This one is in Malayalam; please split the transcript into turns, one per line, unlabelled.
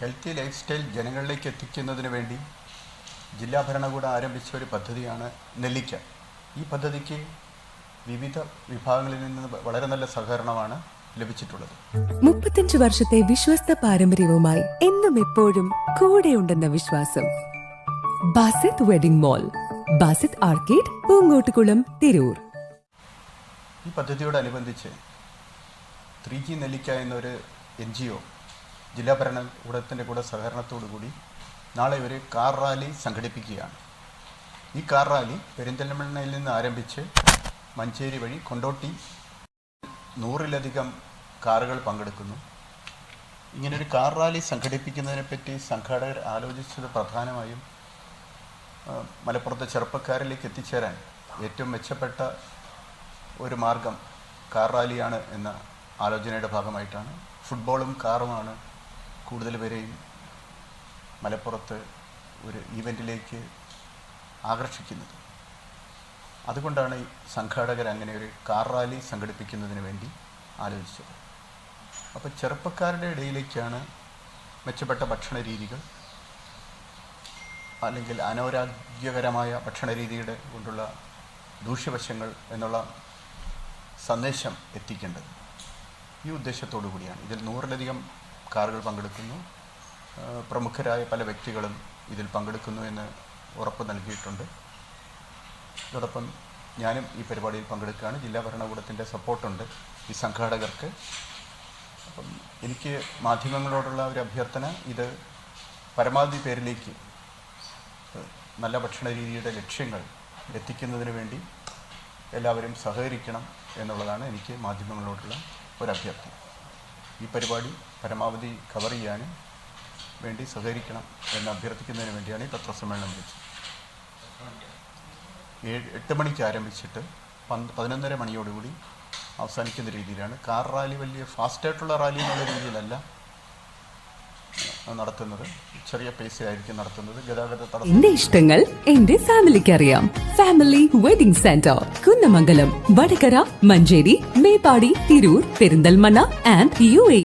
ഹെൽത്തി ലൈഫ് സ്റ്റൈൽ ജനങ്ങളിലേക്ക് എത്തിക്കുന്നതിന് വേണ്ടി ജില്ലാ ഭരണകൂടം ആരംഭിച്ച ഒരു പദ്ധതിയാണ് നെല്ലിക്ക. ഈ പദ്ധതിക്ക് വിവിധ വിഭാഗങ്ങളിൽ നിന്ന് വളരെ നല്ല സഹകരണമാണ് ലഭിച്ചിട്ടുള്ളത്.
മുപ്പത്തഞ്ച് വർഷത്തെ വിശ്വസ്ത പാരമ്പര്യവുമായി എന്നും എപ്പോഴും കൂടെയുണ്ടെന്ന വിശ്വാസം. Basith wedding mall Basith arcade Poonkottukulam Tirur.
ഈ പദ്ധതിയോടനുബന്ധിച്ച് ത്രീ ജി നെല്ലിക്ക എന്നൊരു എൻ ജി ഒ ജില്ലാ ഭരണകൂടത്തിന്റെ കൂടെ സഹകരണത്തോടുകൂടി നാളെ ഒരു കാർ റാലി സംഘടിപ്പിക്കുകയാണ്. ഈ കാർ റാലി പെരിന്തൽമണ്ണയിൽ നിന്ന് ആരംഭിച്ച് മഞ്ചേരി വഴി കൊണ്ടോട്ടി നൂറിലധികം കാറുകൾ പങ്കെടുക്കുന്നു. ഇങ്ങനൊരു കാർ റാലി സംഘടിപ്പിക്കുന്നതിനെപ്പറ്റി സംഘാടകർ ആലോചിച്ചത് പ്രധാനമായും മലപ്പുറത്തെ ചെറുപ്പക്കാരിലേക്ക് എത്തിച്ചേരാൻ ഏറ്റവും മെച്ചപ്പെട്ട ഒരു മാർഗം കാർ റാലിയാണ് എന്ന ആലോചനയുടെ ഭാഗമായിട്ടാണ്. ഫുട്ബോളും കാറുമാണ് കൂടുതൽ പേരെയും മലപ്പുറത്ത് ഒരു ഈവന്റിലേക്ക് ആകർഷിക്കുന്നത്. അതുകൊണ്ടാണ് ഈ സംഘാടകർ അങ്ങനെ ഒരു കാർ റാലി സംഘടിപ്പിക്കുന്നതിന് വേണ്ടി ആലോചിച്ചത്. അപ്പോൾ ചെറുപ്പക്കാരുടെ ഇടയിലേക്കാണ് മെച്ചപ്പെട്ട ഭക്ഷണ രീതികൾ അല്ലെങ്കിൽ അനാരോഗ്യകരമായ ഭക്ഷണ രീതിയുടെ കൊണ്ടുള്ള ദൂഷ്യവശങ്ങൾ എന്നുള്ള സന്ദേശം എത്തിക്കേണ്ടത് ഈ ഉദ്ദേശത്തോടു കൂടിയാണ്. ഇതിൽ നൂറിലധികം കാറുകൾ പങ്കെടുക്കുന്നു. പ്രമുഖരായ പല വ്യക്തികളും ഇതിൽ പങ്കെടുക്കുന്നു എന്ന് ഉറപ്പ് നൽകിയിട്ടുണ്ട്. അതോടൊപ്പം ഞാനും ഈ പരിപാടിയിൽ പങ്കെടുക്കുകയാണ്. ജില്ലാ ഭരണകൂടത്തിന്റെ സപ്പോർട്ടുണ്ട് ഈ സംഘാടകർക്ക്. അപ്പം എനിക്ക് മാധ്യമങ്ങളോടുള്ള ഒരു അഭ്യർത്ഥന ഇത് പരമാവധി പേരിലേക്ക് നല്ല ഭക്ഷണ രീതിയുടെ ലക്ഷ്യങ്ങൾ എത്തിക്കുന്നതിന് വേണ്ടി എല്ലാവരും സഹകരിക്കണം എന്നുള്ളതാണ് എനിക്ക് മാധ്യമങ്ങളോടുള്ള ഒരു അഭ്യർത്ഥന. ഈ പരിപാടി പരമാവധി കവർ ചെയ്യാനും വേണ്ടി സഹകരിക്കണം എന്ന് അഭ്യർത്ഥിക്കുന്നതിന് വേണ്ടിയാണ് ഈ പത്രസമ്മേളനം വിളിച്ചത് ഏഴ് എട്ട് മണിക്ക് ആരംഭിച്ചിട്ട് പന്ത് പതിനൊന്നര മണിയോടുകൂടി അവസാനിക്കുന്ന രീതിയിലാണ്. കാർ റാലി വലിയ ഫാസ്റ്റായിട്ടുള്ള റാലി എന്നുള്ള രീതിയിലല്ല. നടത്തുന്നത്. ചെറിയ പേസിലായിരിക്കും നടത്തുന്നത്. ഗതാഗത തടസ്സം
എന്റെ ഇഷ്ടങ്ങൾ എന്റെ ഫാമിലിക്ക് അറിയാം. Family wedding centre Kunnamangalam Vadakara Manjeri Meppadi Tirur Perinthalmanna and U A